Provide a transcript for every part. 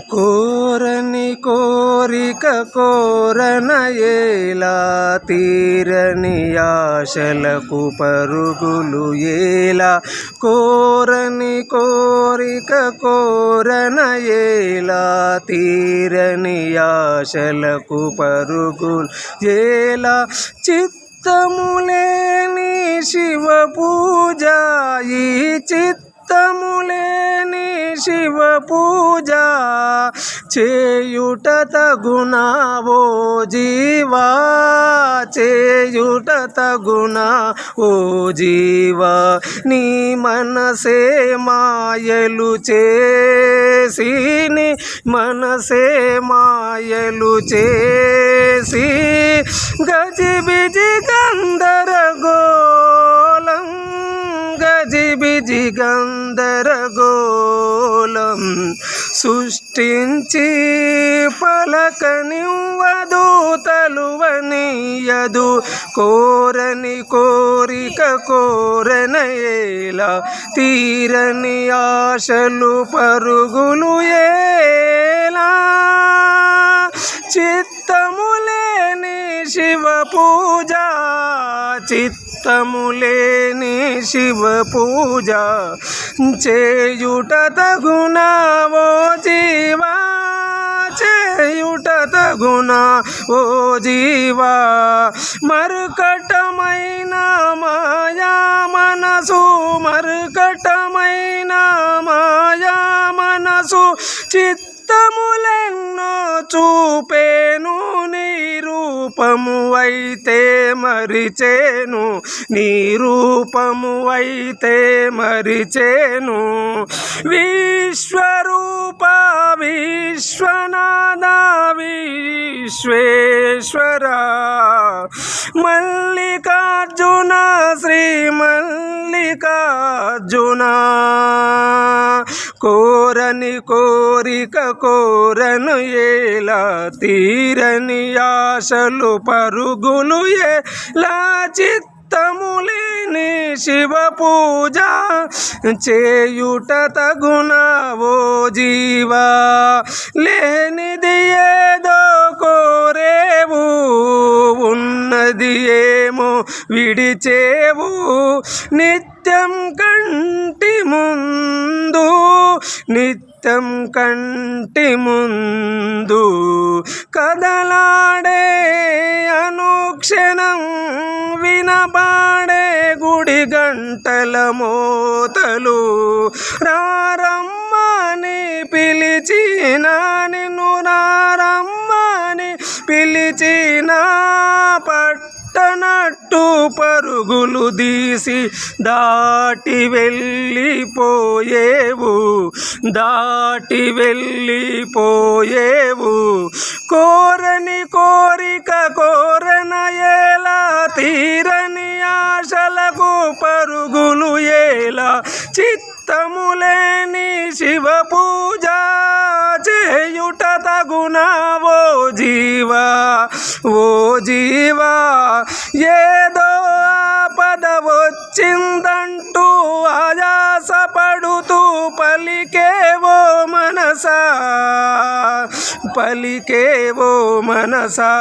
కోరని కోరిక కోరనయేలా తీరని ఆశలకు పరుగులు ఏలా? కోరని కోరిక కోరనయేలా తీరని ఆశలకు పరుగులు ఏలా? చిత్తములేని శివ పూజ ఈ చిత్తములేని శివ పూజ చేయుట తగునా జీవా చేయుట తగునా ఓ జీవా. నీ మనసే మాయలు చేసి నీ మనసే మాయలు చేసి గజిబిజి గందరగోళం గజిబిజి గందరగోళం. సృష్టించి పలకనివ్వదు తలువనీయదు. కోరని కోరిక కోరనయేలా తీరని ఆశలు పరుగులు ఏలా. చిత్తములేని శివ పూజ చిత్తములేని శివ పూజ చేయుట తగునా ఓ జీవా చేయుట తగునా ఓ జీవా. మరుకటమైన మాయా మనసు మరుకటమైన మాయా మనసు చిత్తములెన్నో చూపేను. రూపము అయితే మరిచేను. నీ రూపము అయితే మరిచేను. విశ్వరూప విశ్వనాథ విశ్వేశ్వర. మల్లికార్జున శ్రీ మల్లికార్జున. తీరని కోరిక కోరను ఏలా తీరని ఆశలు పరుగులు ఎలా చిత్తములేని శివ పూజ చేయుట తగునా ఓ జీవా లేనిది ఏదో కోరేవు ఉన్నది ఏమో విడిచేవు నిత్య నిత్యం కంటి ముందు నిత్యం కంటి ముందు కదలాడే అనుక్షణం వినపాడే గుడి గంటల మోతలు. రారమ్మని పిలిచిన నిన్ను రారమ్మని పిలిచిన పట్టనట్టు ప పరుగులు తీసి దాటి వెళ్ళిపోయేవు దాటి వెళ్ళిపోయేవు. కోరని కోరిక కోరన ఎలా తీరని ఆశలకు పరుగులు ఎలా చిత్తములేని శివ పూజ చేయుట తగునా ఓ జీవా ఓ జీవా ఏ వచ్చిందంటూ ఆయాస పడుతూ పలికేవో మనసా. పలికేవో మనసా?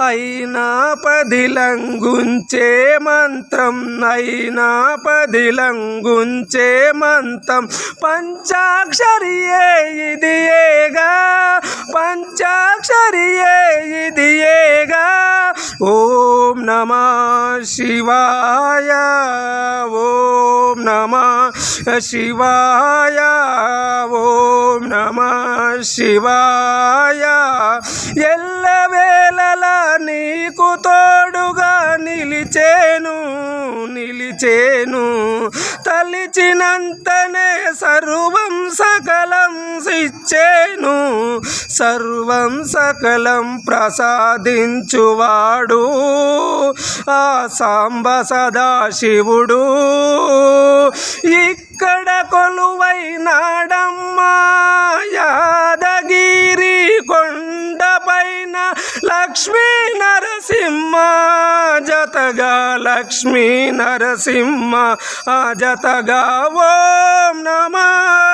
అయినా పదిలంగుంచే మంత్రం అయినా పదిలంగుంచే మంత్రం. పంచాక్షరియే ఇది ఏగా పంచాక్షరియే ఇది ఏగా ఓం నమ శివాయ ఓం నమ శివాయ ఓం నమ శివాయ ఎల్లవేళలా నీకు తోడుగా నిలిచేను నిలిచేను. తలిచినంతనే సర్వం సకలం సిచ్చేను. సర్వం సకలం ప్రసాదించువాడు. ఆ సాంబ సదాశివుడు. ఇక్కడ కొలువైనాడమ్మా యాదగిరి కొండపైన లక్ష్మీ నరసింహ జతగా లక్ష్మీ నరసింహ ఆ జతగా ఓం నమా.